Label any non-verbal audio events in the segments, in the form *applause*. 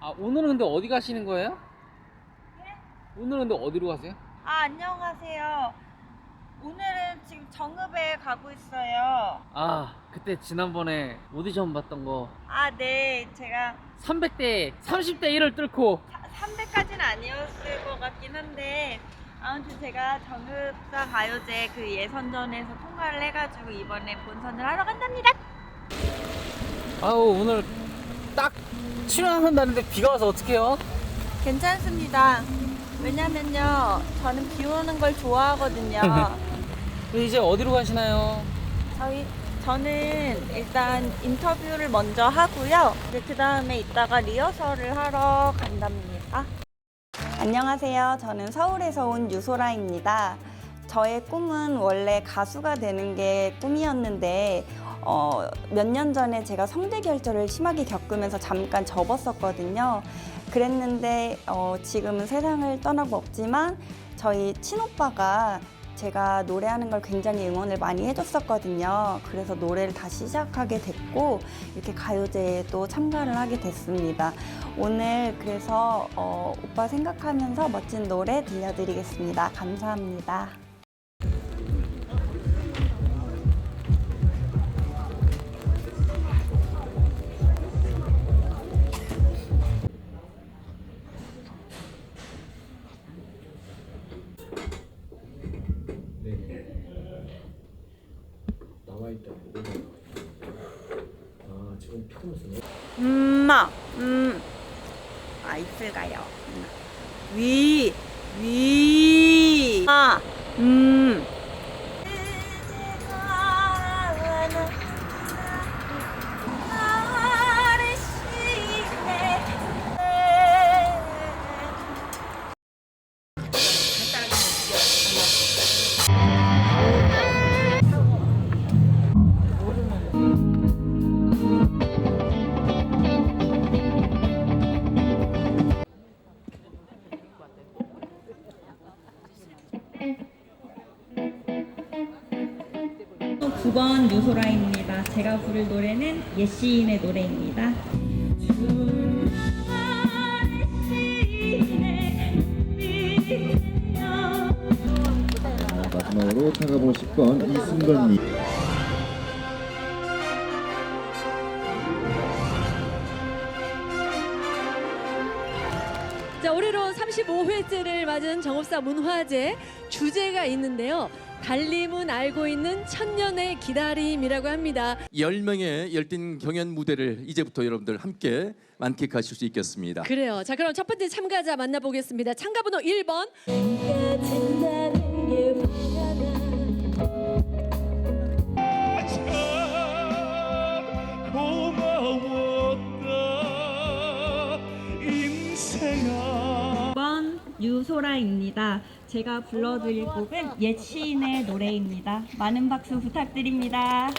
아 오늘은 근데 어디 가시는 거예요? 오늘은 근데 어디로 가세요? 아, 안녕하세요. 오늘은 지금 정읍에 가고 있어요. 아 그때 지난번에 오디션 봤던 거 아, 네. 제가 300대 30대 1을 뚫고 300까지는 아니었을 것 같긴 한데 아무튼 제가 정읍사 가요제 그 예선전에서 통과를 해가지고 이번에 본선을 하러 간답니다. 아우 오늘 딱 출연한다는데 비가 와서 어떡해요? 괜찮습니다. 왜냐면요, 저는 비 오는 걸 좋아하거든요. *laughs* 이제 어디로 가시나요? 저희 저는 일단 인터뷰를 먼저 하고요. 그 다음에 이따가 리허설을 하러 간답니다. 안녕하세요. 저는 서울에서 온 유소라입니다. 저의 꿈은 원래 가수가 되는 게 꿈이었는데 어, 몇 년 전에 제가 성대 결절을 심하게 겪으면서 잠깐 접었었거든요. 그랬는데 어, 지금은 세상을 떠나고 없지만 저희 친오빠가 제가 노래하는 걸 굉장히 응원을 많이 해줬었거든요. 그래서 노래를 다시 시작하게 됐고 이렇게 가요제에 또 참가를 하게 됐습니다. 오늘 그래서 어, 오빠 생각하면서 멋진 노래 들려드리겠습니다. 감사합니다. 나와 있다. 아 지금 피곤해서. 엄마, 음, 아 있을까요? 위, 위, 아, 음. 9번 유소라입니다. 제가 부를 노래는 예시인의 노래입니다. 마지막으로 차가번 10번 이승건님 자, 올해로 35회째를 맞은 정읍사 문화제 주제가 있는데요. 달림은 알고 있는 천년의 기다림이라고 합니다. 10명의 열띤 경연 무대를 이제부터 여러분들 함께 만끽하실 수 있겠습니다. 그래요. 자, 그럼 첫 번째 참가자 만나보겠습니다. 참가 번호 1번. 고마웠다 9번 유소라입니다. 제가 불러드릴 곡은 예시인의 노래입니다. 많은 박수 부탁드립니다.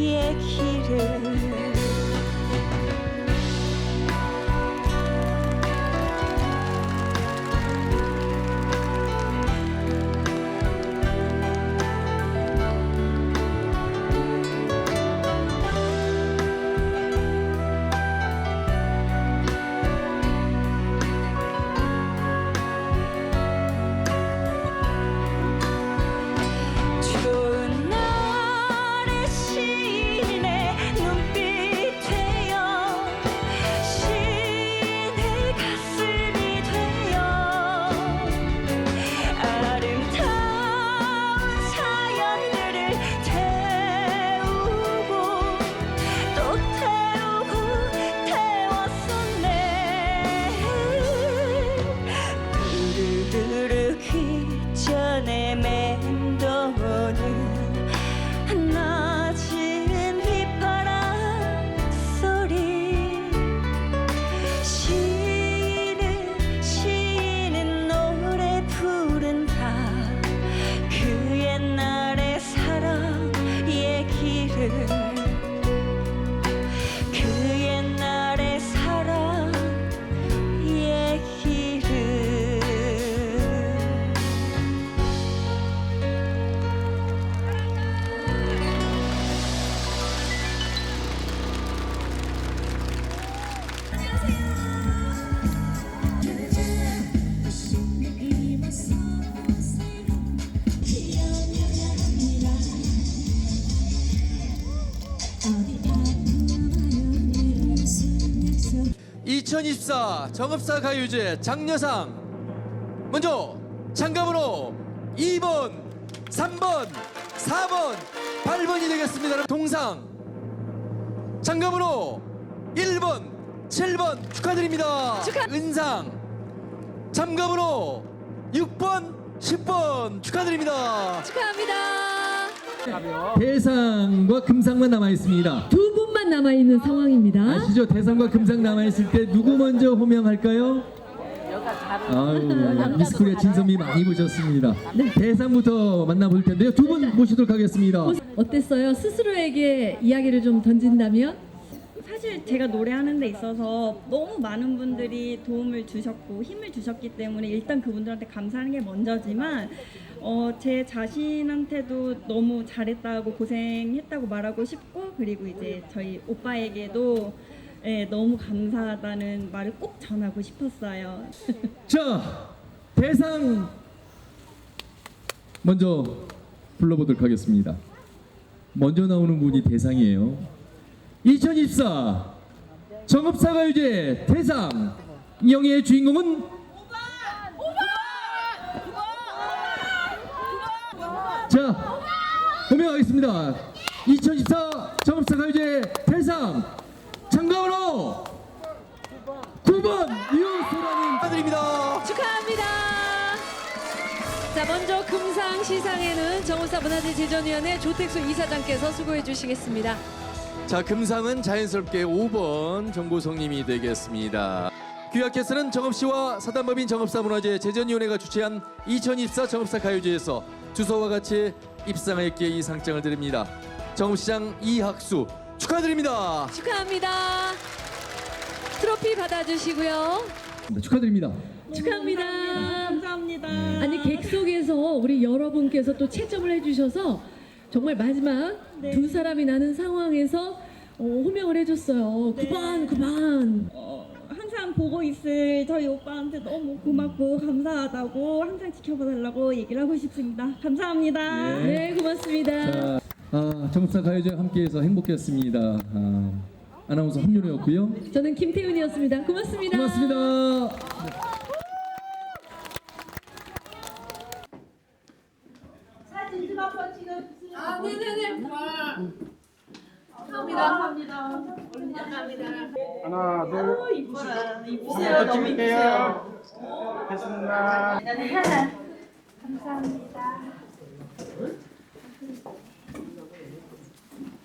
yeah. 2024 정읍사 가요제 장려상 먼저 참가번호 2번, 3번, 4번, 8번이 되겠습니다. 동상 참가번호 1번, 7번 축하드립니다. 축하- 은상 참가번호 6번, 10번 축하드립니다. 축하합니다. 대상과 금상만 남아 있습니다. 두 분만 남아 있는 상황입니다. 아시죠? 대상과 금상 남아 있을 때 누구 먼저 호명할까요? 아유, 미스코리아 진선미 많이 보셨습니다. 대상부터 만나볼 텐데요. 두 분 모시도록 하겠습니다. 어땠어요? 스스로에게 이야기를 좀 던진다면? 사실 제가 노래하는 데 있어서 너무 많은 분들이 도움을 주셨고 힘을 주셨기 때문에 일단 그분들한테 감사하는 게 먼저지만 어, 제 자신한테도 너무 잘했다고 고생했다고 말하고 싶고 그리고 이제 저희 오빠에게도 예, 너무 감사하다는 말을 꼭 전하고 싶었어요. *laughs* 자, 대상 먼저 불러보도록 하겠습니다. 먼저 나오는 분이 대상이에요. 2024 정읍사가요제 대상 영예의 주인공은 자, 호명하겠습니다. 2014 정읍사 가요제 대상 참가번호 9번 이호소라님 축하드립니다. 축하합니다. 자, 먼저 금상 시상에는 정우사 문화재 제전위원회 조택수 이사장께서 수고해 주시겠습니다. 자, 금상은 자연스럽게 5번 정보성님이 되겠습니다. 귀하께서는 정읍시와 사단법인 정읍사 문화재 제전위원회가 주최한 2024 정읍사 가요제에서 주소와 같이 입상하였기에 이 상장을 드립니다. 정읍시장 이학수 축하드립니다. 축하합니다. 트로피 받아주시고요. 축하드립니다. 축하합니다. 감사합니다. 아니 객석에서 우리 여러분께서 또 채점을 해주셔서 정말 마지막 두 사람이 나는 상황에서 어, 호명을 해줬어요. 9번, 9번. 어, 있을 저희 오빠한테 너무 고맙고 감사하다고 항상 지켜봐달라고 얘기를 하고 싶습니다. 감사합니다. 예. 네, 고맙습니다. 자, 아, 정읍사 가요제 함께해서 행복했습니다. 아, 아나운서 함윤이었고요. 저는 김태훈이었습니다. 고맙습니다. 고맙습니다. 하나, 둘. 이뻐라. 이쁘세요. 너무 이쁘세요. 됐습니다. 감사합니다.